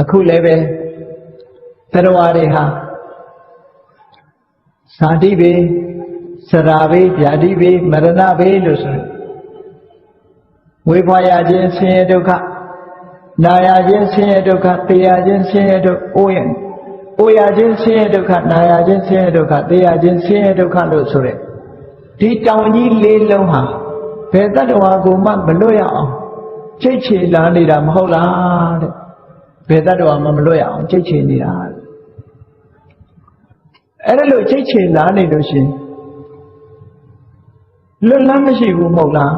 အခုလည်းပဲတရားတွေဟာဇာတိဘေစရာဘေဗျာတိဘေမရဏဘေလို့ဆိုရင်ဝေဖွာရခြင်းဆင်းရဲဒုက္ခနာရခြင်းဆင်းရဲဒုက္ခသိရခြင်းဆင်းရဲဒုက္ခအိုးရအိုးရခြင်းဆင်းရဲဒုက္ခနာရခြင်းဆင်းရဲဒုက္ခသိရခြင်းဆင်းရဲဒုက္ခလို့ဆိုရက်ဒီတောင်ကြီးလေးလုံးဟာဘယ်တတ္တဝါကိုမှမလွတ်ရအောင်ချိတ်ချေလာနေတာမဟုတ်လားတဲ့ ဘယ်တတ္တဝါမှမလွတ်ရအောင်ချိတ်ချေနေတာတဲ့အဲ့ဒါလို့ချိတ်ချေလာနေလို့ရှိရင်လွတ်လမ်းမရှိဘူးမဟုတ်လား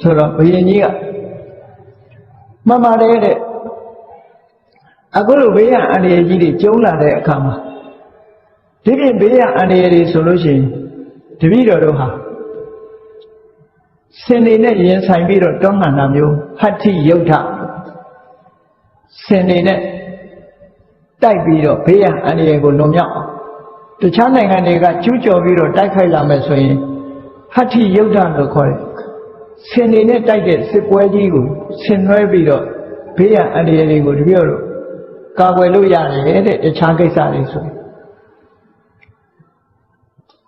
ဆိုတော့ဘုရင်ကြီးကမမတဲ့တဲ့အခုလိုဘေးရအန္တရာယ်ကြီးတွေကျုံလာတဲ့အခါမှာဒီပြင်ဘေးရအန္တရာယ်တွေဆိုလို့ရှိရင်တပည့်တော်တို့ဟာစင်နေနဲ့ရင်ဆိုင်ပြီးတော့တွန်းလှန်တာမျိုးဟဋ္ဌိယုတ်ထ စင်နေနဲ့တိုက်ပြီးတော့ဘေးရအန္တရာယ်ကိုလွန်မြောက်အောင်တခြားနိုင်ငံတွေကကျူးကျော်ပြီးတော့တိုက်ခိုက်လာမယ်ဆိုရင်ဟဋ္ဌိယုတ်ထလို့ခေါ်တယ်ဆင်နေနဲ့တိုက်တဲ့စစ်ပွဲကြီးကိုဆင်နွှဲပြီးတော့ဘေးရအန္တရာယ်တွေကိုတပည့်တော်ကာကွယ်လို့ရတယ်တဲ့တခြားကိစ္စတွေဆိုရင်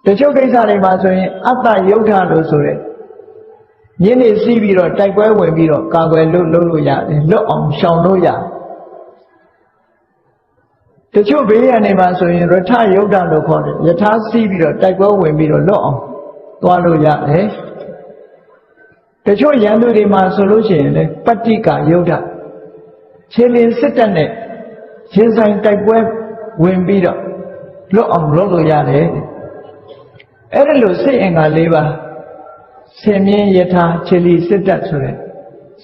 တချို့ကိစ္စတွေမှာဆိုရင်အတ္တယုတ်ထလို့ဆိုတဲ့ညင်းနေစီးပြီးတော့တိုက်ပွဲဝင်ပြီးတော့ကာကွယ်လို့လုပ်လို့ရတယ်လွတ်အောင်ရှောင်လို့ရတယ် တချို့ဘေးရန်တွေမှာဆိုရင်ရထယုတ်ထလို့ခေါ်တယ်ယထာစီးပြီးတော့တိုက်ပွဲဝင်ပြီးတော့လွတ်အောင်သွားလို့ရတယ်တချို့ရန်သူတွေမှာဆိုလို့ရှိရင်လေပတ္တိကယုတ်ထခြေလင်းစစ်တပ်နဲ့ရင်ဆိုင်တိုက်ပွဲဝင်ပြီးတော့လွတ်အောင်လုပ်လို့ရတယ်အဲ့ဒါလို့စိတ်အင်္ဂါ၄ပါးဆင်မြင်ယထာခြေလီစစ်တပ်ဆိုတဲ့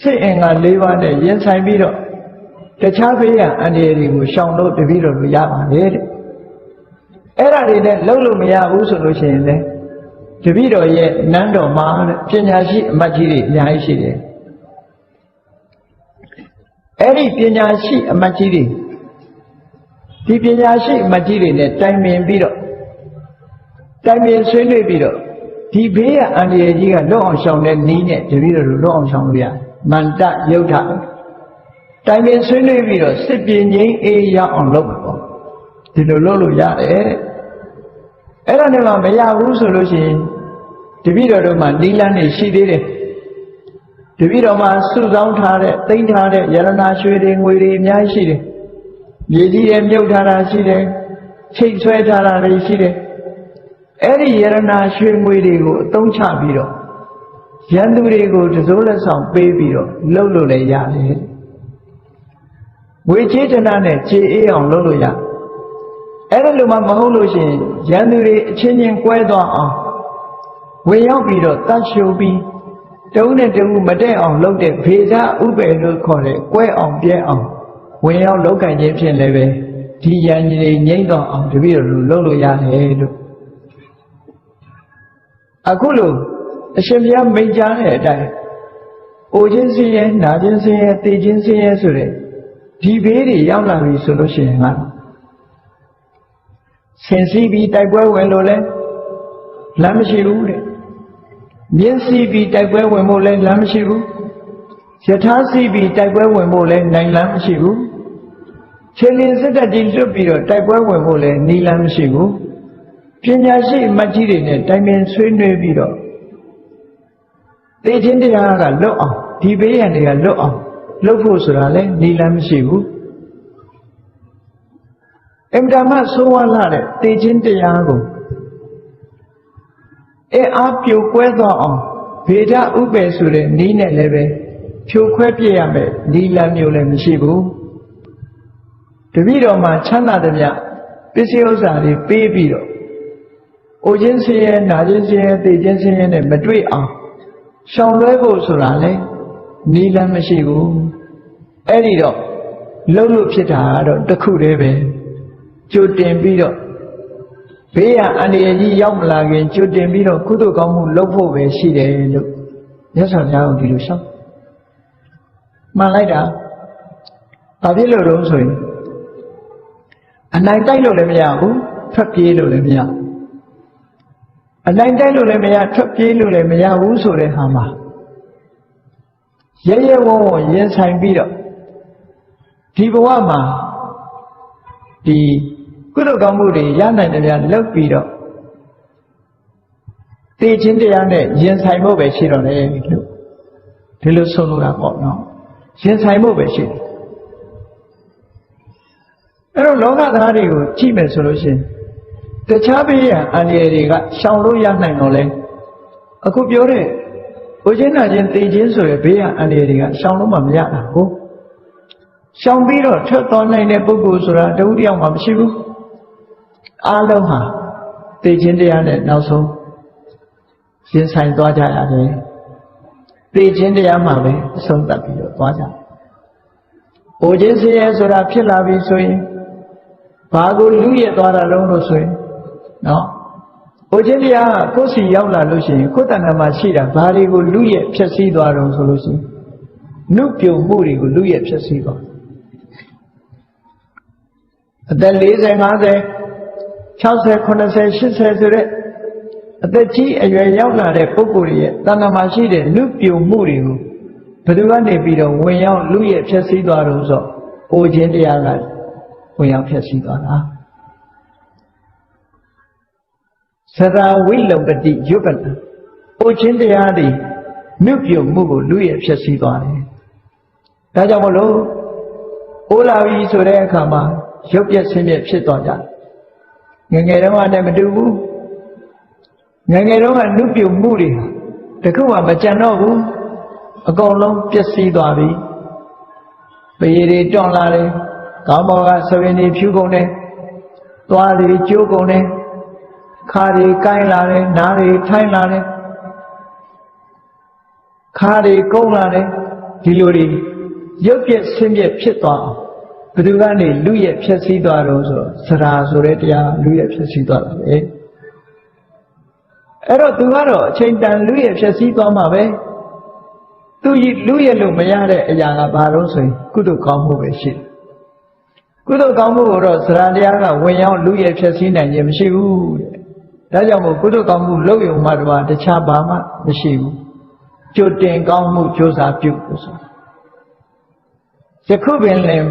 စိတ်အင်္ဂါ၄ပါးနဲ့ရင်ဆိုင်ပြီးတော့ တခြားဘေးရန်အန္တရာယ်တွေကိုရှောင်လို့တပည့်တော်တို့ရပါတယ်တဲ့အဲ့ဒါတွေနဲ့လုံးလို့မရဘူးဆိုလို့ရှိရင်လေတပည့်တော်ရဲ့နန်းတော်မှာပညာရှိအမတ်ကြီးတွေအများကြီးရှိတယ်အဲ့ဒီပညာရှိအမတ်ကြီးတွေဒီပညာရှိအမတ်ကြီးတွေနဲ့တိုင်ပင်ပြီးတော့တိုင်ပင်ဆွေးနွေးပြီးတော့ဒီဘေးရအန္တရာယ်ကြီးကလွတ်အောင်ရှောင်တဲ့နည်းနဲ့တပည့်တော်တို့လွတ်အောင်ရှောင်လို့ရမန္တယုတ်ထ တိုင်ပင်ဆွေးနွေးပြီးတော့စစ်ပြင်းငိမ့်အေးရအောင်လုပ်မှာပေါ့ဒီလိုလုပ်လို့ရတယ်တဲ့အဲ့ဒါနဲ့မှမရဘူးဆိုလို့ရှိရင်တပည့်တော်တို့မှာနီလန်းနေရှိသေးတယ်တပည့်တော်မှာစုဆောင်းထားတဲ့တိမ့်ထားတဲ့ယရနာရွှေတွေငွေတွေအများကြီးရှိတယ်မြေကြီးတွေမြုပ်ထားတာရှိတယ်ချိတ်ဆွဲထားတာတွေရှိတယ်အဲ့ဒီယရနာရွှေငွေတွေကိုအသုံးချပြီးတော့ရန်သူတွေကိုတစိုးလက်ဆောင်ပေးပြီးတော့လှုပ်လို့လည်းရတယ် ငွေချေတနာနဲ့ခြေအေးအောင်လှုပ်လို့ရအဲ့ဒါလိုမှမဟုတ်လို့ရှိရင်ရန်သူတွေအချင်းချင်းကွဲသွားအောင်ဝင်ရောက်ပြီးတော့တတ်ရှုပ်ပြီးတုံးနဲ့တူမတဲ့အောင်လုပ်တဲ့ဖေဇာဥပ္ပေလို့ခေါ်တဲ့ကွဲအောင်ပြဲအောင်ဝင်ရောက်လောက်ကင်ခြင်းဖြင့်လည်းပဲဒီရန်ကြီးငိမ့်တော့အောင်တပည့်တော်တို့လုပ်လို့ရတယ်လို့အခုလို့အရှင်ဘုရားမိန့်ကြားတဲ့အတိုင်းအိုခြင်းစင်းရဲနာခြင်းစင်းရဲသိခြင်းစင်းရဲဆိုတဲ့ ဒီဘေးတွေရောက်လာပြီဆိုလို့ရှိရင်ကဆင်စီးပြီးတိုက်ပွဲဝင်လို့လဲလမ်းမရှိဘူးတဲ့မြင်းစီးပြီးတိုက်ပွဲဝင်ဖို့လဲလမ်းမရှိဘူးယထာစီးပြီးတိုက်ပွဲဝင်ဖို့လဲနိုင်လမ်းမရှိဘူးခြေလင်းစစ်တပ်ကြီးလွတ်ပြီးတော့တိုက်ပွဲဝင်ဖို့လဲနီလမ်းမရှိဘူးပညာရှိအမတ်ကြီးတွေနဲ့တိုင်ပင်ဆွေးနွေးပြီးတော့သိချင်းတရားကလွတ်အောင်ဒီဘေးရန်တွေကလွတ်အောင် လုပ်ဖို့ဆိုတာလဲနီလမ်းမရှိဘူးအင်တာမဆိုးဝါးလာတဲ့သိချင်းတရားကိုအဲအားပြိုကွဲသွားအောင်ဗေဒဥပ္ပေဆိုတဲ့နီးနဲ့လည်းပဲဖြိုခွဲပြည့်ရမယ်နီလမ်းမျိုးလည်းမရှိဘူးတပည့်တော်မှာချမ်းသာတဲ့မြပစ္စည်းဥစ္စာတွေပေးပြီးတော့အိုခြင်းဆင်းရဲနာခြင်းဆင်းရဲသိခြင်းဆင်းရဲနဲ့မတွေ့အောင်ရှောင်လွဲဖို့ဆိုတာလေ နီလမ်းမရှိဘူးအဲ့ဒီတော့လှုပ်လို့ဖြစ်တာကတော့တစ်ခုတည်းပဲကြိုတင်ပြီးတော့ဘေးရအန္တရာယ်ကြီးရောက်မလာခင်ကြိုတင်ပြီးတော့ကုသိုလ်ကောင်းမှုလုပ်ဖို့ပဲရှိတယ်လို့မြတ်စွာဘုရားကဒီလိုရှောက်မှန်လိုက်တာဘာဖြစ်လို့တော့ဆိုရင်အနိုင်တိုက်လို့လည်းမရဘူးထွက်ပြေးလို့လည်းမရအနိုင်တိုက်လို့လည်းမရထွက်ပြေးလို့လည်းမရဘူးဆိုတဲ့ဟာမှာ ရဲရဲဝံ့ဝံ့ရင်ဆိုင်ပြီးတော့ဒီဘဝမှာဒီကုသိုလ်ကောင်းမှုတွေရနိုင်တယ်များလုပ်ပြီးတော့တည်ခြင်းတရားနဲ့ရင်ဆိုင်ဖို့ပဲရှိတော့တယ်လို့ဒီလိုဆုံးလို့တာပေါ့နော်ရင်ဆိုင်ဖို့ပဲရှိတယ်အဲ့တော့လောကသားတွေကိုကြည့်မယ်ဆိုလို့ရှိရင်တခြားဘေးရန်အန္တရာယ်တွေကရှောင်လို့ရနိုင်တော့လဲအခုပြောတဲ့ ဘုချင်းနာချင်းတည်ခြင်းဆိုရယ်ဘေးရန်အန္တရာယ်တွေကရှောင်လို့မှမရတာကိုရှောင်ပြီးတော့ထွက်သွားနိုင်တဲ့ပုဂ္ဂိုလ်ဆိုတာတဦးတယောက်မှမရှိဘူးအားလုံးဟာတည်ခြင်းတရားနဲ့နောက်ဆုံးရင်ဆိုင်သွားကြရတယ်သိခြင်းတရားမှပဲအဆုံးသတ်ပြီးတော့သွားကြတယ်။အိုခြင်းဆင်းရဲဆိုတာဖြစ်လာပြီဆိုရင်ဘာကိုလူရသွားတာလုံးလို့ဆိုရင်နော် အိုခြင်းတရားကကိုယ်စီရောက်လာလို့ရှိရင်ကိုယ်တဏ္ဍာမှာရှိတာဘာတွေကိုလူရဖြည့်ဆည်းသွားတော့ဆိုလို့ရှိရင်နုပြုံမှုတွေကိုလူရဖြည့်ဆည်းသွားအသက်40 50 60 80 80ဆိုတဲ့အသက်ကြီးအရွယ်ရောက်လာတဲ့ပုဂ္ဂိုလ်ရဲ့တဏ္ဍာမှာရှိတဲ့လူပြုံမှုတွေကိုဘယ်သူကနေပြီးတော့ဝင်ရောက်လူရဲ့ဖြည့်ဆည်းသွားတော့ဆိုအိုခြင်းတရားကဝင်ရောက်ဖြည့်ဆည်းသွားတာ သရာဝိလုံပတိယုပနာအိုခြင်းတရားတွေမြုပ်ပြုံမှုကိုလူရဲ့ဖြည့်ဆည်းသွားတယ်ဒါကြောင့်မလို့အိုးလာပြီဆိုတဲ့အခါမှာရုပ်ပြက်ဆင်းပြက်ဖြစ်သွားကြငယ်ငယ်တုန်းကလည်းမတူဘူးငယ်ငယ်တုန်းကနုပြုံမှုတွေဟာတခုမှမကြံတော့ဘူးအကုန်လုံးပျက်စီးသွားပြီပရေတွေတွန့်လာတယ်ခေါင်းပေါ်ကဆဝင်းတွေဖြူကုန်တယ်သွားတွေကျိုးကုန်တယ် ခါတွေကိုင်းလာတယ်နားတွေထိုင်းလာတယ်ခါတွေကုန်းလာတယ်ဒီလိုတွေရုပ်ပြက်ဆင်းပြက်ဖြစ်သွားအောင်ဘယ်သူကနေလူရဲ့ဖြစ်စည်းသွားတော့ဆိုစရာဆိုတဲ့တရားလူရဲ့ဖြစ်စည်းသွားတာပဲအဲ့တော့သူကတော့အချိန်တန်လူရဲ့ဖြစ်စည်းသွားမှာပဲသူလူရဲ့လို့မရတဲ့အရာကဘာလို့ဆိုရင်ကုသိုလ်ကောင်းမှုပဲရှိတယ်ကုသိုလ်ကောင်းမှုကိုတော့စရာတရားကဝင်ရောက်လူရဲ့ဖြစ်စည်းနိုင်ခြင်းမရှိဘူးတဲ့ ဒါကြောင့်မို့ကုသိုလ်ကောင်းမှုလုပ်ရုံမှတော့တခြားဘာမှမရှိဘူးကြိုတင်ကောင်းမှုကြိုးစားပြုလို့ဆိုယခုပင်လည်း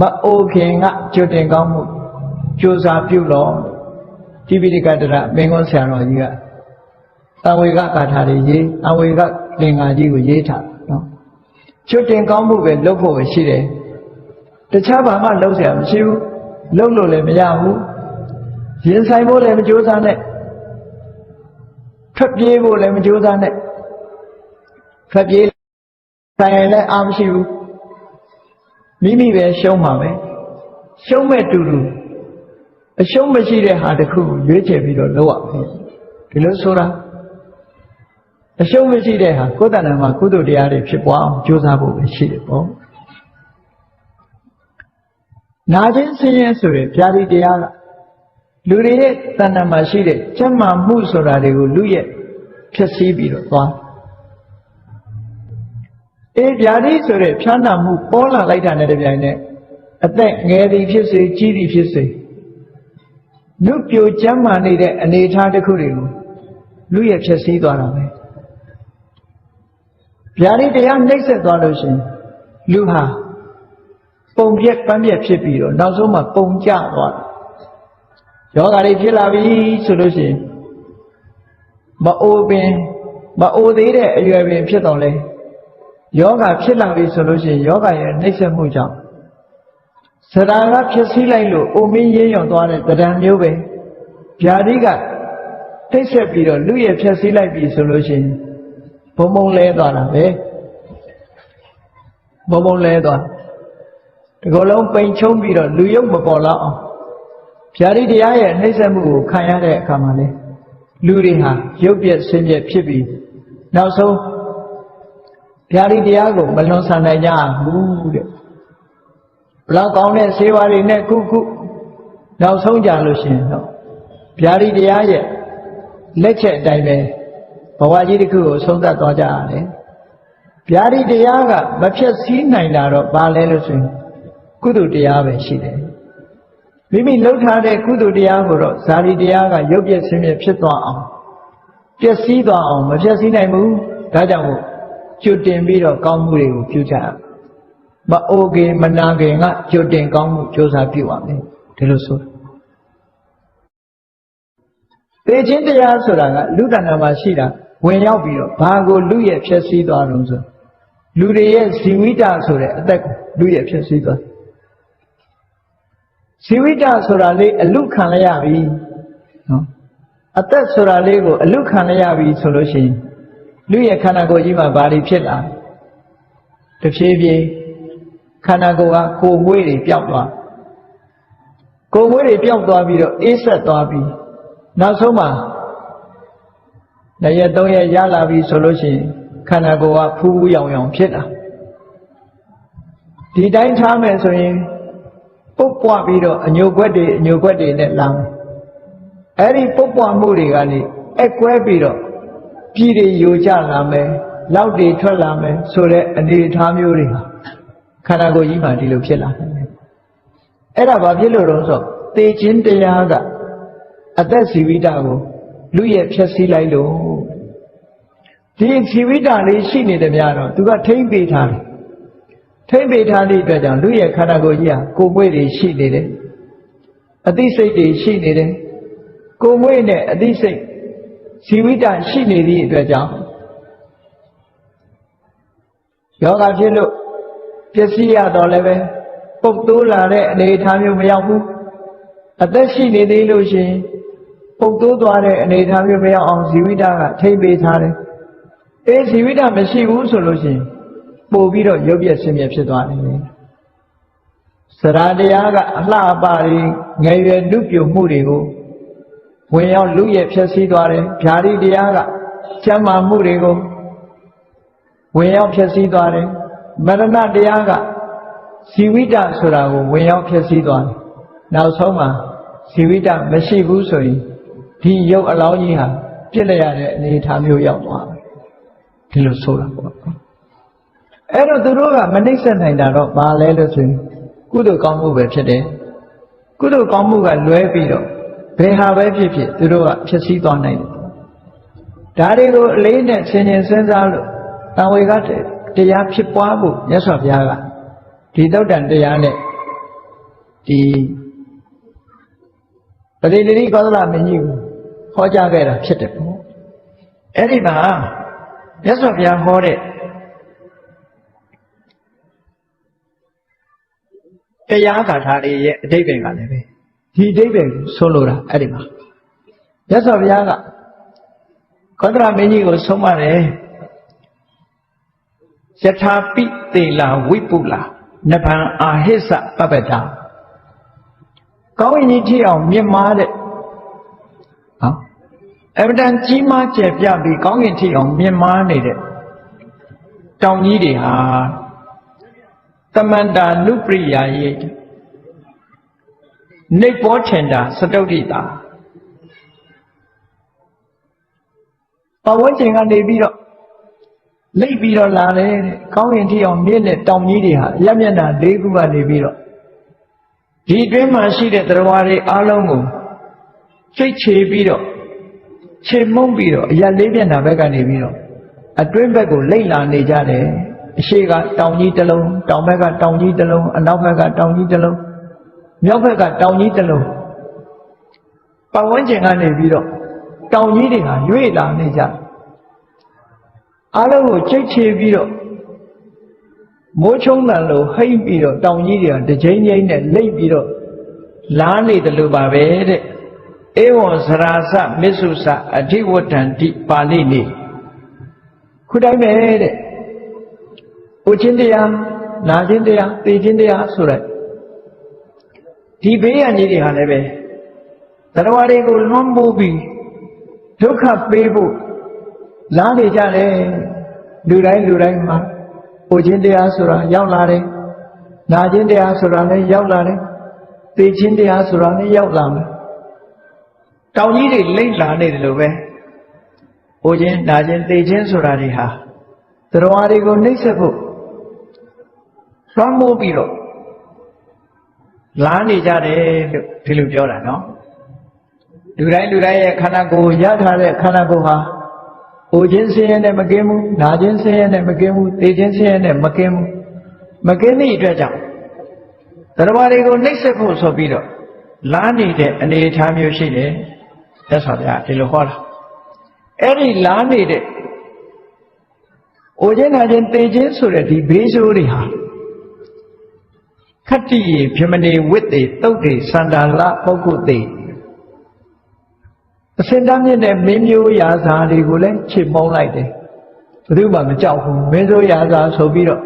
မအိုခင်ကကြိုတင်ကောင်းမှုကြိုးစားပြုလို့တိပိဋကတရမင်းကုန်းဆရာတော်ကြီးကတဝေကကာထာတွေရေးအဝေကလင်္ကာကြီးကိုရေးထားနော်ကြိုတင်ကောင်းမှုပဲလုပ်ဖို့ပဲရှိတယ်တခြားဘာမှလုပ်เสียမရှိဘူးလုပ်လို့လည်းမရဘူး ရင်ဆိုင်ဖို့လည်းမကြိုးစားနဲ့ထွက်ပြေးဖို့လည်းမကြိုးစားနဲ့ထွက်ပြေးဆိုင်ရင်လည်းအာမရှိဘူးမိမိပဲရှုံးမှာပဲရှုံးမဲ့တူတူအရှုံးမရှိတဲ့ဟာတစ်ခုကိုရွေးချယ်ပြီးတော့လုပ်ရမယ်ဒီလိုဆိုတာအရှုံးမရှိတဲ့ဟာကိုယ်တဏ္ဍာမှာကုသိုလ်တရားတွေဖြစ်ပွားအောင်ကြိုးစားဖို့ပဲရှိတယ်ပေါ့နာခြင်းဆင်းရဲဆိုတဲ့ဗျာဒီတရားက လူတွေရဲ့တဏ္ဍာမှာရှိတဲ့ကျမ်းမာမှုဆိုတာတွေကိုလူရဲ့ဖြစ်စည်းပြီးတော့သွားအေးဗျာဒီဆိုတဲ့ဖြားနာမှုပေါ်လာလိုက်တာနဲ့တပြိုင်နက်အသက်ငယ်သည်ဖြစ်စေကြီးသည်ဖြစ်စေလူပြိုကျမ်းမာနေတဲ့အနေအထားတစ်ခုတွေကိုလူရဲ့ဖြစ်စည်းသွားတာပဲဗျာဒီတရားနှိမ့်ဆက်သွားလို့ရှင်လူဟာပုံပြက်ပန်းပြက်ဖြစ်ပြီးတော့နောက်ဆုံးမှပုံကျသွားတ ယ်ယောဂါတွေဖြစ်လာပြီဆိုလို့ရှိရင်မအိုပင်မအိုသေးတဲ့အရွယ်ပင်ဖြစ်တော့လဲယောဂဖြစ်လာပြီဆိုလို့ရှိရင်ယောဂရဲ့နှိမ့်ဆက်မှုကြောင့်စရာကဖြစ်စည်းလိုက်လို့အိုမင်းရေးရွံသွားတဲ့တဏ္ဍမျိုးပဲဗျာတိကထိတ်ဆက်ပြီးတော့လူရဲ့ဖြစ်စည်းလိုက်ပြီဆိုလို့ရှိရင်ဘုံဘုံလဲသွားတာပဲဘုံဘုံလဲသွားဒီကလုံးပိန်ချုံးပြီးတော့လူရုပ်မပေါ်တော့အောင် ဗျာတိတရားရဲ့နှိမ့်ဆက်မှုကိုခံရတဲ့အခါမှာလေလူတွေဟာရုပ်ပြက်ဆင်းပြက်ဖြစ်ပြီးနောက်ဆုံးဗျာတိတရားကိုမလွန်ဆန်နိုင်ကြဘူးတဲ့ဘလောက်ကောင်းတဲ့ဆေးဝါးတွေနဲ့ခုခုနောက်ဆုံးကြလို့ရှိရင်တော့ဗျာတိတရားရဲ့လက်ချက်အတိုင်းပဲဘဝကြီးတစ်ခုကိုဆုံးသက်သွားကြရတယ်ဗျာတိတရားကမဖြတ်စည်းနိုင်တာတော့ဘာလဲလို့ဆိုရင်ကုသိုလ်တရားပဲရှိတယ် မိမိလှုပ်ထားတဲ့ကုသိုလ်တရားကိုတော့ဇာတိတရားကရုပ်ပြည့်ဆင်းပြဖြစ်သွားအောင်ပျက်စီးသွားအောင်မပျက်စီးနိုင်ဘူးဒါကြောင့်မို့ကျွတ်တင်ပြီးတော့ကောင်းမှုတွေကိုပြုကြရမအိုခင်မနာခင်ကကြိုတင်ကောင်းမှုကြိုးစားပြုပါမယ်ဒီလိုဆိုတာသေခြင်းတရားဆိုတာကလူတဏ္ဍာမှာရှိတာဝင်ရောက်ပြီးတော့ဘာကိုလူရဲ့ဖြစ်စည်းသွားလို့ဆိုလူတွေရဲ့ဇီဝိတဆိုတဲ့အသက်ကိုလူရဲ့ဖြစ်စည်းသွား ဇီဝိတဆိုတာလေးအလုခံရရပြီနော်အသက်ဆိုတာလေးကိုအလုခံရရပြီဆိုလို့ရှိရင်လူရဲ့ခန္ဓာကိုယ်ကြီးမှာဘာတွေဖြစ်လာတဖြည်းဖြည်းခန္ဓာကိုယ်ကကိုယ်မွေးတွေပျောက်သွားကိုယ်မွေးတွေပျောက်သွားပြီးတော့အေးဆက်သွားပြီးနောက်ဆုံးမှာနှစ်ရက်သုံးရက်ရလာပြီဆိုလို့ရှိရင်ခန္ဓာကိုယ်ကဖူးဖူးရောင်ရောင်ဖြစ်တာဒီတိုင်းထားမယ်ဆိုရင် ပုတ်ပွားပြီးတော့အညိုကွက်တွေအညိုကွက်တွေနဲ့လာမယ်အဲ့ဒီပုတ်ပွားမှုတွေကနေအကွဲပြီးတော့ပြည်တွေယိုကျလာမယ်လောက်တွေထွက်လာမယ်ဆိုတဲ့အနေအထားမျိုးတွေဟာခန္ဓာကိုယ်ကြီးမှာဒီလိုဖြစ်လာတယ်အဲ့ဒါဘာဖြစ်လို့တော့ဆိုသေခြင်းတရားကအသက်စီဝိတကိုလူရဲ့ဖြည့်ဆည်းလိုက်လို့ဒီစီဝိတလေးရှိနေတယ်များတော့သူကထိမ့်ပေးထားတယ် ထိမ့်ပေးထားတဲ့အတွက်ကြောင့်လူရဲ့ခန္ဓာကိုယ်ကြီးဟာကိုယ်မွေးတွေရှိနေတယ်အသိစိတ်တွေရှိနေတယ်ကိုယ်မွေးနဲ့အသိစိတ်စီဝိတရှိနေသည့်အတွက်ကြောင့်ယောဂဖြစ်လို့ပျက်စီးရတော့လည်းပဲပုတ်တိုးလာတဲ့အနေအထားမျိုးမရောက်ဘူးအသက်ရှိနေသေးလို့ရှိရင်ပုတ်တိုးသွားတဲ့အနေအထားမျိုးမရောက်အောင်ဇီဝိတကထိမ့်ပေးထားတယ်အေးဇီဝိတမရှိဘူးဆိုလို့ရှိရင် ပို့ပြီးတော့ရုပ်ပြက်ဆင်းရဲဖြစ်သွားတယ်စရာတရားကအလှအပတွေငယ်ရွယ်လူပြုမှုတွေကိုဝင်ရောက်လူရဲ့ဖြစ်စည်းသွားတယ်ဗျာတိတရားကကျမ်းမာမှုတွေကိုဝင်ရောက်ဖြစ်စည်းသွားတယ်မရဏတရားကဇီဝိတဆိုတာကိုဝင်ရောက်ဖြစ်စည်းသွားတယ်နောက်ဆုံးမှာဇီဝိတမရှိဘူးဆိုရင်ဒီရုပ်အလောင်းကြီးဟာပြစ်လိုက်ရတဲ့အနေအထားမျိုးရောက်သွားတယ်ဒီလိုဆိုတာပေါ့ အဲ့တော့သူတို့ကမနှိမ့်ဆက်နိုင်တာတော့ဘာလဲလို့ဆိုရင်ကုသိုလ်ကောင်းမှုပဲဖြစ်တယ်ကုသိုလ်ကောင်းမှုကလွဲပြီးတော့ဘယ်ဟာပဲဖြစ်ဖြစ်သူတို့ကဖြစ်စည်းသွားနိုင်တယ်ဒါတွေကိုအလေးနဲ့ဆင်ခြင်စဉ်းစားလို့တန်ဝေကတရားဖြစ်ပွားဖို့မြတ်စွာဘုရားကဒီတုတ်တန်တရားနဲ့ဒီပရိသေတိကောသလမင်းကြီးကိုဟောကြားခဲ့တာဖြစ်တယ်ပေါ့အဲ့ဒီမှာမြတ်စွာဘုရားဟောတဲ့ တရားဂါထာတွေရဲ့အတိတ်ပင်ကလည်းပဲဒီအတိတ်ပင်ကိုဆုံးလို့တာအဲ့ဒီမှာမြတ်စွာဘုရားကကောသလမင်းကြီးကိုဆုံးမတယ်ယထာပိတေလာဝိပုလာနဗံအာဟိစပပ္ပတာကောင်းရင်ကြီးအောင်မြင့်မားတဲ့ဟောအဗဒံကြီးမားကျယ်ပြပြီးကောင်းရင်ထိအောင်မြင့်မားနေတဲ့တောင်ကြီးတွေဟာ တမန္တာနုပရိယာယေနေဘောထင်တာစတုဒ္ဓိတာပဝန်းကျင်ကနေပြီးတော့လိပ်ပြီးတော့လာတယ်တဲ့ကောင်းရင်ထိအောင်မြင့်တဲ့တောင်ကြီးတွေဟာရက်မျက်နှာ၄ခုကနေပြီးတော့ဒီအတွင်းမှာရှိတဲ့တရားတွေအားလုံးကိုစိတ်ချေပြီးတော့ခြေမုံပြီးတော့အရက်လေးမျက်နှာဘက်ကနေပြီးတော့အတွင်းဘက်ကိုလိပ်လာနေကြတယ် အရှိကတောင်ကြီးတစ်လုံးတောင်ဘက်ကတောင်ကြီးတစ်လုံးအနောက်ဘက်ကတောင်ကြီးတစ်လုံးမြောက်ဘက်ကတောင်ကြီးတစ်လုံးပတ်ဝန်းကျင်ကနေပြီးတော့တောင်ကြီးတွေဟာရွေ့လာနေကြတယ်အားလုံးကိုချိတ်ချေပြီးတော့မိုးချုံတန်လို့ဟိတ်ပြီးတော့တောင်ကြီးတွေကတစ်ချိန်ချိန်နဲ့လိမ့်ပြီးတော့လားနေတယ်လို့ပါပဲတဲ့ဧဝံစရာစမစ္ဆုစအဓိဝတ္တန္တိပါဠိနေခုတိုင်းပဲတဲ့ ဥချင်းတရားနာချင်းတရားသိချင်းတရားဆိုတဲ့ဒီဘေးရန်ကြီးတွေဟာလည်းပဲတရားတွေကိုလွန်မိုးပြီးဒုက္ခပေးဖို့လားနေကြတယ်လူတိုင်းလူတိုင်းမှာပူခြင်းတရားဆိုတာရောက်လာတယ်နာခြင်းတရားဆိုတာလည်းရောက်လာတယ်သိခြင်းတရားဆိုတာလည်းရောက်လာမယ်တောင်ကြီးတွေလိမ့်လာနေတယ်လို့ပဲပူခြင်းနာခြင်းသိခြင်းဆိုတာတွေဟာတရားတွေကိုနှိမ့်ဆက်ဖို့ လွှမ်းမိုးပြီးတော့လာနေကြတယ်လို့ဒီလိုပြောတာနော်လူတိုင်းလူတိုင်းရဲ့ခန္ဓာကိုယ်ရထားတဲ့ခန္ဓာကိုယ်ဟာပူခြင်းဆင်းရဲနဲ့မကင်းဘူးနာခြင်းဆင်းရဲနဲ့မကင်းဘူးသိခြင်းဆင်းရဲနဲ့မကင်းဘူးမကင်းသည့်အတွက်ကြောင့်တရားတွေကိုနှိပ်စက်ဖို့ဆိုပြီးတော့လားနေတဲ့အနေအထားမျိုးရှိတယ်သက်စွာဘုရားဒီလိုဟောတာအဲ့ဒီလားနေတဲ့အိုခြင်းနာခြင်းတေခြင်းဆိုတဲ့ဒီဘေးဆိုးတွေဟာ ခတ္တိယေပြမနေဝိတ္တေတုတ်တေစန္ဒာလပုဂ္ဂုတေအစင်တမ်းမြင့်တဲ့မင်းမျိုးရာဇာတွေကိုလည်းချစ်မုန်းလိုက်တယ်ဘယ်သူမှမကြောက်ဘူးမင်းစိုးရာဇာဆိုပြီးတော့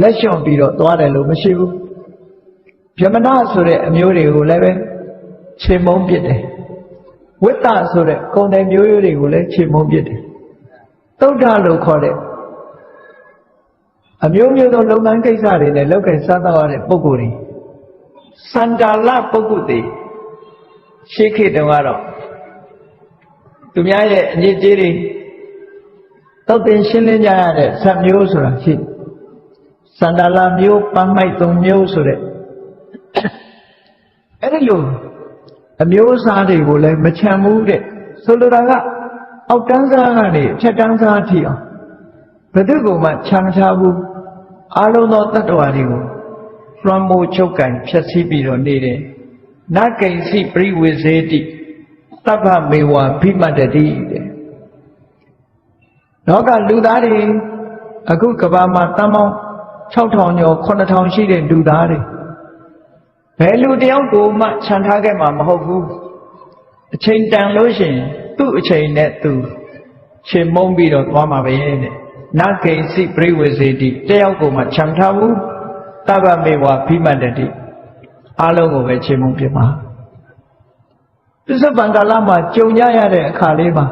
လက်လျှော့ပြီးတော့သွားတယ်လို့မရှိဘူးဗြဟ္မဏဆိုတဲ့အမျိုးတွေကိုလည်းပဲချေမုန်းပစ်တယ်ဝိတ္တဆိုတဲ့ကုံတယ်မျိုးရိုးတွေကိုလည်းချေမုန်းပစ်တယ်သုဒ္ဓလို့ခေါ်တဲ့ အမျိုးမျိုးသောလုပ်ငန်းကိစ္စတွေနဲ့လောက်ကင်စားတော့ရတဲ့ပုဂ္ဂိုလ်တွေစန္ဒာလပုဂ္ဂိုလ်တွေရှေးခေတ်တုန်းကတော့သူများရဲ့အညစ်အကြေးတွေတောက်တင်ရှင်းလင်းကြရတဲ့ဇတ်မျိုးဆိုတာရှိတယ်စန္ဒလာမျိုးပန်းမိုက်သုံးမျိုးဆိုတဲ့အဲ့ဒီလိုအမျိုးအစားတွေကိုလည်းမချမ်းဘူးတဲ့ဆိုလိုတာကအောက်တန်းစားကနေဖြတ်တန်းစားထိအောင်ဘယ်သူကမှချမ်းမထားဘူး အလုံးသောတ attva တွေကိုလွှမ်းမိုးချုပ်ကင်ဖြည့်ဆည်းပြီးတော့နေတယ်နကိဉ္စီပရိဝေစေတိတပ္ပမေဝဘိမတ္တတိတဲ့လောကလူသားတွေအခုကဘာမှာတန်ပေါင်း6000ကျော်9000ရှိတဲ့လူသားတွေဘယ်လူတယောက်ကိုမှခြံထားခဲ့မှာမဟုတ်ဘူးအချိန်တန်လို့ရှိရင်သူ့အချိန်နဲ့သူချိန်မုံပြီးတော့သွားမှာပဲတဲ့ နဂိဉ္စီပရိဝေစေတိတယောက်ကိုမှခြံထားဘူးတပ္ပမေဝဘိမတ္တတိအားလုံးကိုပဲချိန်မုံပြပါပစ္စုပန်ကာလမှာကြုံကြရတဲ့အခါလေးမှာ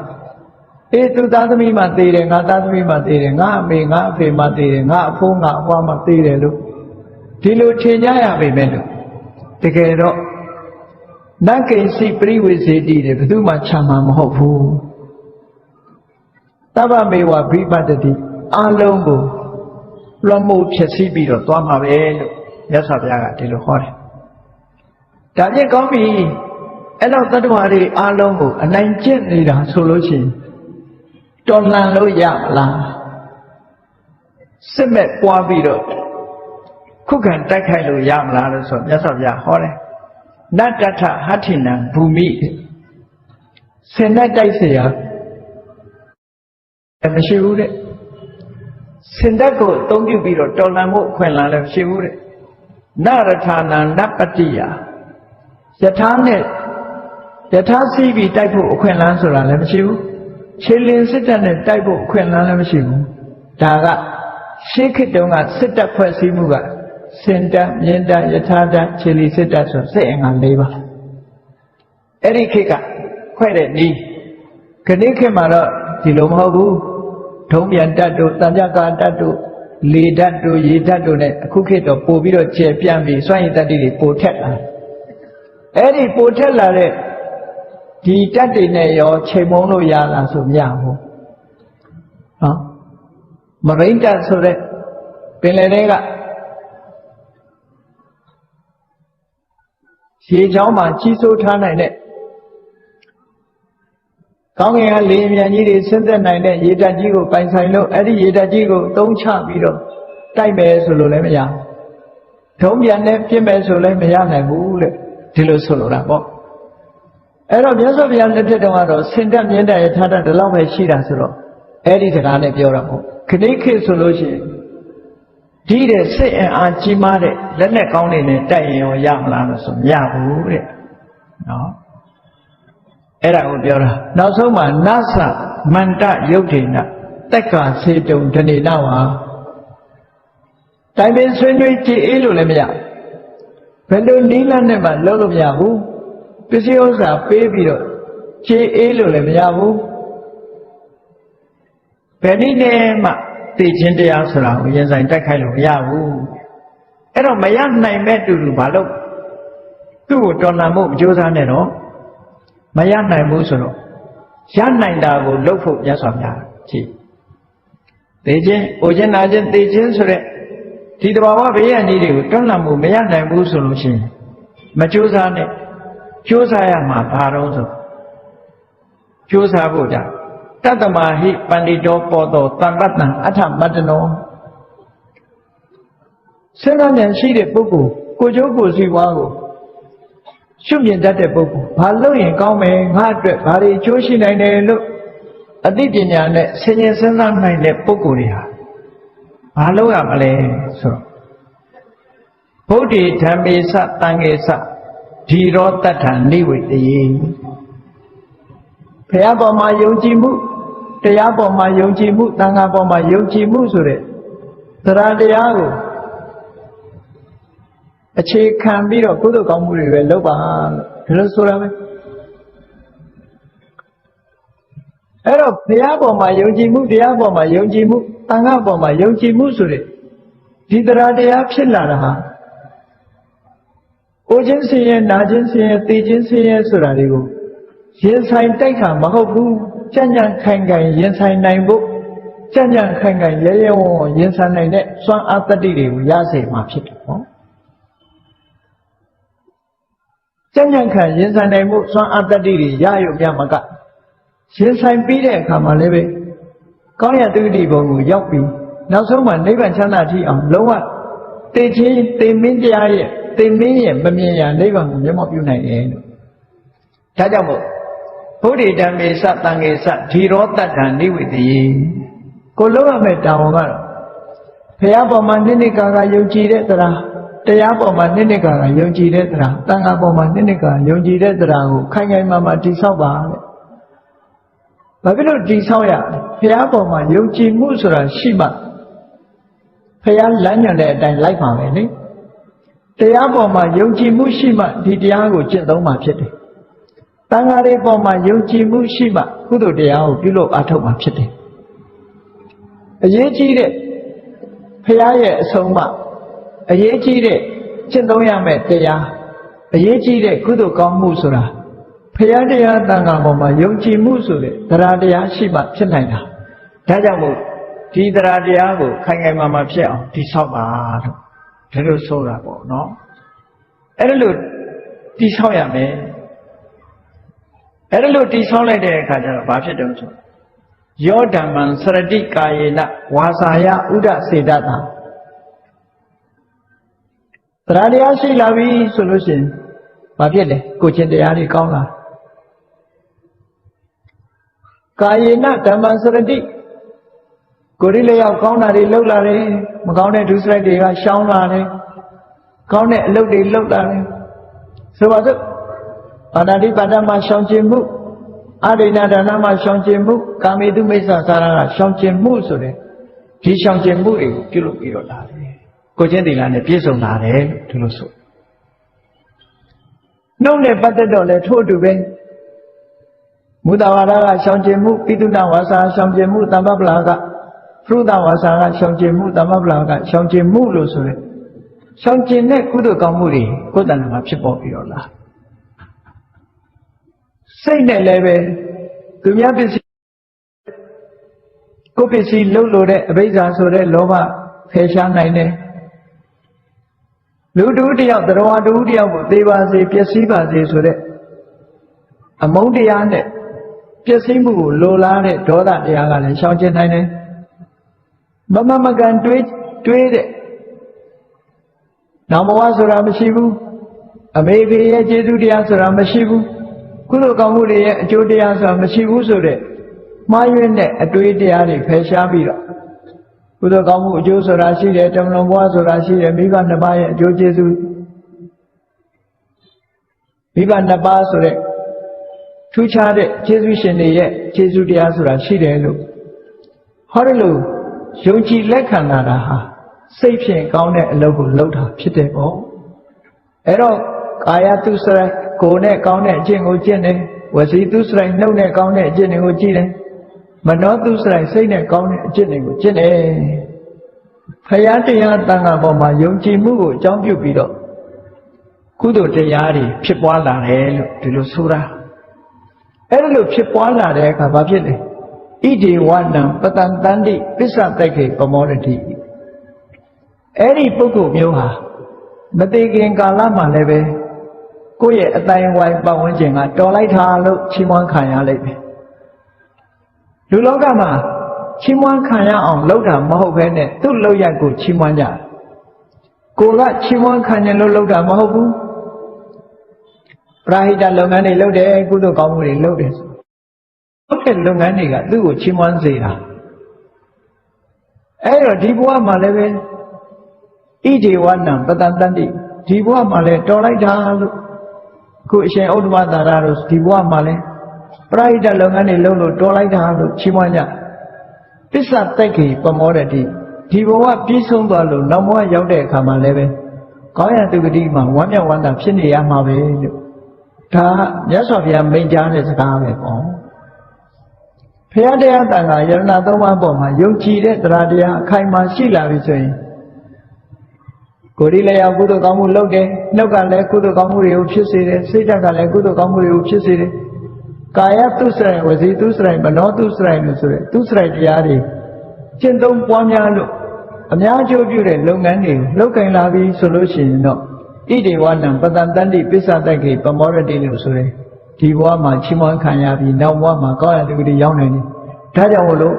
အေးသူသားသမီးမှသေတယ်ငါသားသမီးမှသေတယ်ငါအမေငါအဖေမှသေတယ်ငါအဖိုးငါအဖွားမှသေတယ်လို့ဒီလိုထင်ကြရပေမဲ့လို့တကယ်တော့နတ်ကိဉ္စီပရိဝေစေတိတယ်ဘယ်သူမှချမ်းမှာမဟုတ်ဘူးတဗ္ဗမေဝဘိပတ္တိ အလုံးကိုလွှမ်းမိုးဖြစ်စည်းပြီးတော့သွားမှာပဲလို့မြတ်စွာဘုရားကဒီလိုဟောတယ်ဒါဖြင့်ကောင်းပြီအဲ့တော့တတ္တဝါတွေအားလုံးကိုအနိုင်ကျင့်နေတာဆိုလို့ရှိရင်တော်လှန်လို့ရမလားစစ်မဲ့ပွားပြီးတော့ခုခံတိုက်ခိုက်လို့ရမလားလို့ဆိုမြတ်စွာဘုရားဟောတယ်နတ္တထဟဋ္ဌိနံဘူမိဆင်နဲ့တိုက်เสียမရှိဘူးတဲ့ စင်တက်ကိုအသုံးပြုပြီးတော့တော်လန်ဖို့အခွင့်အလမ်းလည်းမရှိဘူးတဲ့နရထာနာနပတ္တိယယထာနဲ့ယထာစီးပြီးတိုက်ဖို့အခွင့်အလမ်းဆိုတာလည်းမရှိဘူးခြေလင်စစ်တပ်နဲ့တိုက်ဖို့အခွင့်အလမ်းလည်းမရှိဘူးဒါကရှေးခေတ်တုန်းကစစ်တပ်ဖွဲ့စည်းမှုကစင်တပ်မြင်းတပ်ယထာတပ်ခြေလီစစ်တပ်ဆိုစိတ်အင်္ဂါ၄ပါးအဲ့ဒီခေတ်ကဖွဲ့တဲ့နီးခဏခေတ်မှာတော့ဒီလိုမဟုတ်ဘူး ထုံးပြန်တတ်တို့တံပြကာတတ်တို့လေတတ်တို့ရေတတ်တို့ ਨੇ အခုခေတ်တော့ပို့ပြီးတော့ကျယ်ပြန့်ပြီးစွန့်ရည်တတ်တွေပို့ထက်လာအဲ့ဒီပို့ထက်လာတဲ့ဒီတတ်တွေနဲ့ရောချိန်မုံလို့ရလားဆိုမရဘူးနော်မရိန်တတ်ဆိုတဲ့ပင်လယ်တွေကရေချောင်းမှာကြီးစိုးထားနိုင်တဲ့ ကောင်းကင်ကလေမြန်ကြီးတွေဆင်းသက်နိုင်တဲ့ရေတက်ကြီးကိုပိုင်ဆိုင်လို့အဲ့ဒီရေတက်ကြီးကိုသုံးချပြီးတော့တိုက်မယ်ဆိုလို့လည်းမရထုံးပြန်နဲ့ပြစ်မယ်ဆိုလည်းမရနိုင်ဘူးလေဒီလိုဆိုလိုတာပေါ့အဲ့တော့မြတ်စွာဘုရားလက်ထက်တုန်းကတော့စင်တက်မြင့်တဲ့ထားတာဒီလောက်ပဲရှိတာဆိုတော့အဲ့ဒီစကားနဲ့ပြောတာပေါ့ခဏိခေတ်ဆိုလို့ရှိရင်ဒီတဲ့စိတ်အင်အားကြီးမားတဲ့လက်နဲ့ကောင်းနေနဲ့တိုက်ရင်ရောရမလားလို့ဆိုမရဘူးတဲ့နော် အဲ့ဒါကိုပြောတာနောက်ဆုံးမှာနသမန္တယုတ်ထေနတက္ကာစေတုံဒနေနဝါတိုင်ပင်ဆွေးနွေးကြည်အေးလို့လည်းမရဘယ်လိုနီးလန်းနဲ့မှလုံးလို့မရဘူးပစ္စည်းဥစ္စာပေးပြီးတော့ကြည်အေးလို့လည်းမရဘူးဘယ်နည်းနဲ့မှသိချင်းတရားဆိုတာကိုရင်ဆိုင်တက်ခိုက်လို့မရဘူးအဲ့တော့မရနိုင်မဲ့တူတူဘာလို့သူ့ကိုတော်လှန်ဖို့မကြိုးစားနဲ့တော့ မရနိုင်ဘူးဆိုတော့ရနိုင်တာကိုလုပ်ဖို့မြတ်စွာဘုရားကြည့်သိခြင်း၊အိုခြင်း၊နာခြင်း၊သိခြင်းဆိုတဲ့ဒီတဘာဝဘေးရန်ကြီးတွေကိုတွန်းလှန်မှုမရနိုင်ဘူးဆိုလို့ရှိရင်မကြိုးစားနဲ့ကြိုးစားရမှာဘာတော့ဆိုကြိုးစားဖို့ကြတတ္တမဟိပန္တိတောပေါ်တော်တံပတ္တံအထမတ္တနောစဉ်းစားဉာဏ်ရှိတဲ့ပုဂ္ဂိုလ်ကိုကျိုးကိုစီပွားကို ရှုမြင်တတ်တဲ့ပုဂ္ဂိုလ်ဘာလို့ရင်ကောင်းမယ်ငါအတွက်ဘာတွေအကျိုးရှိနိုင်တယ်လို့အသိပညာနဲ့ဆင်ញင်စဉ်းစားနိုင်တဲ့ပုဂ္ဂိုလ်တွေဟာဘာလို့ရမလဲဆိုတော့ဗုဒ္ဓေဓမ္မေစတန်ခေစဒီရောတတ္ထနိဝေတယေဘုရားပေါ်မှာယုံကြည်မှုတရားပေါ်မှာယုံကြည်မှုတန်ခါပေါ်မှာယုံကြည်မှုဆိုတဲ့တရားတရားကို အခြေခံပြီးတော့ကုသိုလ်ကောင်းမှုတွေပဲလုပ်ပါလို့ဒီလိုဆိုတာပဲအဲ့တော့ဘုရားပေါ်မှာယုံကြည်မှုတရားပေါ်မှာယုံကြည်မှုတန်ခါပေါ်မှာယုံကြည်မှုဆိုတဲ့ဒီတရားတရားဖြစ်လာတာဟာအိုခြင်းဆင်းရဲနာခြင်းဆင်းရဲသိခြင်းဆင်းရဲဆိုတာတွေကိုရင်ဆိုင်တိုက်တာမဟုတ်ဘူးကြံ့ကြံ့ခိုင်ခိုင်ရင်ဆိုင်နိုင်ဖို့ကြံ့ကြံ့ခိုင်ခိုင်ရဲရဲဝံ့ဝံ့ရင်ဆိုင်နိုင်တဲ့စွမ်းအားတတ္တိတွေကိုရစေမှာဖြစ်တယ်နော် ကြံ့ကြံ့ခိုင်ရင်ဆိုင်နိုင်မှုစွမ်းအားတတ္တိတွေရရုံမျှမကရင်ဆိုင်ပြီးတဲ့အခါမှာလည်းပဲကောင်းရတုတိဘုံကိုရောက်ပြီးနောက်ဆုံးမှနိဗ္ဗာန်ချမ်းသာထိအောင်လုံးဝတည်ချင်းတည်မင်းတရားရဲ့တည်မင်းရဲ့မမြင်ရနိဗ္ဗာန်ကိုမျက်မှောက်ပြုနိုင်တယ်လို့ဒါကြောင့်မို့ဘုဒ္ဓဓမ္မေစတန်ခေစဓီရောတတ္ထံနိဝေတယေကိုလုံးရမယ့်တာဝန်ကတော့ဘုရားပေါ်မှာနိနိကာကယုံကြည်တဲ့တရား တရားပေါ်မှာနိနိကာကယုံကြည်တဲ့တရားတန်ခါပေါ်မှာနိနိကာယုံကြည်တဲ့တရားကိုခိုင်ခိုင်မာမာတည်ဆောက်ပါတဲ့ဘာဖြစ်လို့တည်ဆောက်ရဘုရားပေါ်မှာယုံကြည်မှုဆိုတာရှိမှဘုရားလမ်းညွှန်တဲ့အတိုင်းလိုက်ပါမယ်လေတရားပေါ်မှာယုံကြည်မှုရှိမှဒီတရားကိုကျင့်သုံးမှာဖြစ်တယ်တန်ဃာတွေပေါ်မှာယုံကြည်မှုရှိမှကုသိုလ်တရားကိုပြုလုပ်အားထုတ်မှာဖြစ်တယ်အရေးကြီးတဲ့ဖရာရဲ့အဆုံးအမ အရေးကြီးတဲ့ကျင့်သုံးရမယ့်တရားအရေးကြီးတဲ့ကုသိုလ်ကောင်းမှုဆိုတာဖရာတရားတန်ခါပေါ်မှာယုံကြည်မှုဆိုတဲ့တရားတရားရှိမှဖြစ်နိုင်တာဒါကြောင့်မို့ဒီတရားတရားကိုခိုင်ခိုင်မာမာဖြစ်အောင်ဒီဆောက်ပါလို့ဒါလို့ဆိုတာပေါ့နော်အဲ့ဒါလို့တိဆောက်ရမယ်အဲ့ဒါလို့တိဆောက်လိုက်တဲ့အခါကျတော့ဘာဖြစ်တုံးဆိုယောဓမ္မံစရတိကာယေနဝါစာယဥဒစေတတာ တရားတရားရှိလာပြီဆိုလို့ရှိရင်ဘာဖြစ်လဲကိုချင်းတရားတွေကောင်းလာကာယေနဓမ္မံစရတိကိုရီလေးရောက်ကောင်းတာတွေလှုပ်လာတယ်မကောင်းတဲ့ဒုစရိုက်တွေကရှောင်းလာတယ်ကောင်းတဲ့အလုပ်တွေလုပ်လာတယ်ဆိုပါစို့ပါဏာတိပါဒမှာရှောင်ကျင်မှုအရိဏဒါနမှာရှောင်ကျင်မှုကာမေတုမိစ္ဆာစာရကရှောင်ကျင်မှုဆိုတဲ့ဒီရှောင်ကျင်မှုတွေကိုပြုလုပ်ပြီးတော့လာတယ် ကိုချင်းတီလာနဲ့ပြည့်စုံလာတယ်လို့ဒီလိုဆိုနှုတ်နဲ့ပတ်သက်တော့လဲထို့အတူပဲမူတဝါဒကရှောင်ကျင်မှုပိတုဏဝါစာရှောင်ကျင်မှုတမ္ပပလာကဖရုဒဝါစာကရှောင်ကျင်မှုတမ္ပပလာကရှောင်ကျင်မှုလို့ဆိုရဲရှောင်ကျင်တဲ့ကုသိုလ်ကောင်းမှုတွေကိုယ်တဏ္ဍာမှာဖြစ်ပေါ်ပြီးတော့လာစိတ်နဲ့လည်းပဲသူများပစ္စည်းကိုယ်ပစ္စည်းလှုပ်လို့တဲ့အဘိဓါဆိုတဲ့လောဘဖယ်ရှားနိုင်တယ် လူတူတယောက်တရားတူတယောက်ကိုသေပါစေပျက်စီးပါစေဆိုတဲ့အမုန်းတရားနဲ့ပျက်စီးမှုကိုလိုလားတဲ့ဒေါသတရားကလည်းရှောင်ကျဉ်နိုင်တယ်မမမကန်တွေးတွေးတဲ့နောင်ဘဝဆိုတာမရှိဘူးအမေဖေရဲ့ကျေးဇူးတရားဆိုတာမရှိဘူးကုသိုလ်ကောင်းမှုတွေရဲ့အကျိုးတရားဆိုတာမရှိဘူးဆိုတဲ့မှားယွင်းတဲ့အတွေးတရားတွေဖယ်ရှားပြီးတော့ ကုသိုလ်ကောင်းမှုအကျိုးဆိုတာရှိတယ်တမလွန်ဘဝဆိုတာရှိတယ်မိဘနှစ်ပါးရဲ့အကျိုးကျေးဇူးမိဘနှစ်ပါးဆိုတဲ့ထူးခြားတဲ့ကျေးဇူးရှင်တွေရဲ့ကျေးဇူးတရားဆိုတာရှိတယ်လို့ဟောတယ်လို့ယုံကြည်လက်ခံလာတာဟာစိတ်ဖြင့်ကောင်းတဲ့အလုပ်ကိုလုပ်တာဖြစ်တယ်ပေါ့အဲ့တော့ကာယတုစရိုက်ကိုယ်နဲ့ကောင်းတဲ့အကျင့်ကိုကျင့်တယ်ဝစီတုစရိုက်နှုတ်နဲ့ကောင်းတဲ့အကျင့်တွေကိုကြည့်တယ် မနောတုစရိုက်စိတ်နဲ့ကောင်းတဲ့အကျင့်တွေကိုကျင့်တယ်ဖယားတရားတန်ခါပေါ်မှာယုံကြည်မှုကိုအကြောင်းပြုပြီးတော့ကုသိုလ်တရားတွေဖြစ်ပွားလာတယ်လို့ဒီလိုဆိုတာအဲ့ဒါလို့ဖြစ်ပွားလာတဲ့အခါဘာဖြစ်လဲဣတိဝနံပတန်တန္တိပစ္စတိုက်ခေပမောရတိအဲ့ဒီပုဂ္ဂိုလ်မျိုးဟာမသေးခင်ကာလမှာလည်းပဲကိုယ့်ရဲ့အတိုင်းဝိုင်းပတ်ဝန်းကျင်ကတော်လိုက်တာလို့ချီးမွမ်းခံရလိမ့်မယ် လူလောကမှာချီးမွမ်းခံရအောင်လုပ်တာမဟုတ်ဘဲနဲ့သူ့လောက်ရကိုချီးမွမ်းကြကိုကချီးမွမ်းခံရင်လို့လုပ်တာမဟုတ်ဘူးပရာဟိတလုပ်ငန်းတွေလုပ်တယ်ကုသိုလ်ကောင်းမှုတွေလုပ်တယ်ဟုတ်တဲ့လုပ်ငန်းတွေကသူ့ကိုချီးမွမ်းစေတာအဲ့တော့ဒီဘဝမှာလည်းပဲဣဒေဝနံပတန်တန်တိဒီဘဝမှာလည်းတော်လိုက်တာလို့ခုအရှင်ဥဒ္ဓမသာရတို့ဒီဘဝမှာလည်း ပရာဟိတလုပ်ငန်းတွေလုပ်လို့တော်လိုက်တာလို့ချီးမွမ်းကြပစ္စတိုက်ခေပမောရတိဒီဘဝပြည့်စုံသွားလို့နောက်ဘဝရောက်တဲ့အခါမှာလည်းပဲကောင်းရတုဂတိမှာဝမ်းမြောက်ဝမ်းသာဖြစ်နေရမှာပဲလို့ဒါမြတ်စွာဘုရားမိန့်ကြားတဲ့စကားပဲပေါ့ဘုရားတရားတန်ခါယရဏသုံးပါးပေါ်မှာယုံကြည်တဲ့တရားတရားအခိုင်အမာရှိလာပြီဆိုရင်ကိုယ်ဒီလည်းရောက်ကုသိုလ်ကောင်းမှုလုပ်တယ်နှုတ်ကလည်းကုသိုလ်ကောင်းမှုတွေကိုဖြစ်စေတယ်စိတ်ဓာတ်ကလည်းကုသိုလ်ကောင်းမှုတွေကိုဖြစ်စေတယ် ကာယတုစရိုင်ဝစီတုစရိုင်မနောတုစရိုင်လို့ဆိုရယ်တုစရိုင်တရားတွေကျင့်သုံးပွားများလို့အများကျိုးပြုတဲ့လုပ်ငန်းတွေလုပ်ကင်လာပြီဆိုလို့ရှိရင်တော့ဣတိဝနံပတန်တန္တိပစ္စတိုက်ခေပမောရတိလို့ဆိုတယ်ဒီဘဝမှာချီးမွမ်းခံရပြီးနောက်ဘဝမှာကောင်းရတဲ့ဥဒိရောက်နိုင်တယ်ဒါကြောင့်မလို့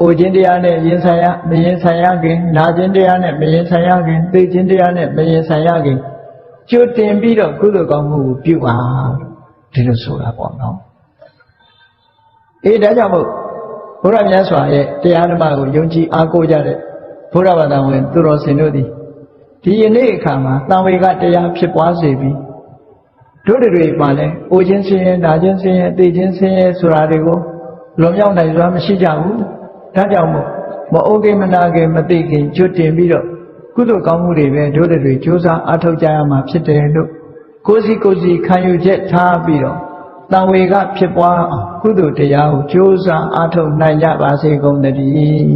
အိုခြင်းတရားနဲ့ရင်ဆိုင်ရမရင်ဆိုင်ရခင်နာခြင်းတရားနဲ့မရင်ဆိုင်ရခင်သိခြင်းတရားနဲ့မရင်ဆိုင်ရခင်ကြိုတင်ပြီးတော့ကုသိုလ်ကောင်းမှုကိုပြုပါဒီလိုဆိုတာပေါ့နော် အေးဒါကြောင့်မို့ဘုရားမြတ်စွာရဲ့တရားဓမ္မကိုယုံကြည်အားကိုးကြတဲ့ဘုရားဘာသာဝင်သူတော်စင်တို့သည်ဒီယနေ့အခါမှာတံဝေကတရားဖြစ်ပွားစေပြီးတို့တွေပါလဲအိုခြင်းဆင်းရဲနာခြင်းဆင်းရဲသိခြင်းဆင်းရဲဆိုတာတွေကိုလွန်မြောက်နိုင်စွာမရှိကြဘူးဒါကြောင့်မို့မအိုခင်မနာခင်မသိခင်ကျွတ်တင်ပြီးတော့ကုသိုလ်ကောင်းမှုတွေပဲတို့တွေကြိုးစားအားထုတ်ကြရမှာဖြစ်တယ်လို့ကိုယ်စီကိုယ်စီခံယူချက်ထားပြီးတော့ တံဝေကဖြစ်ပွားအောင်ကုသိုလ်တရားကိုကြိုးစားအားထုတ်နိုင်ကြပါစေကုန်သတည်း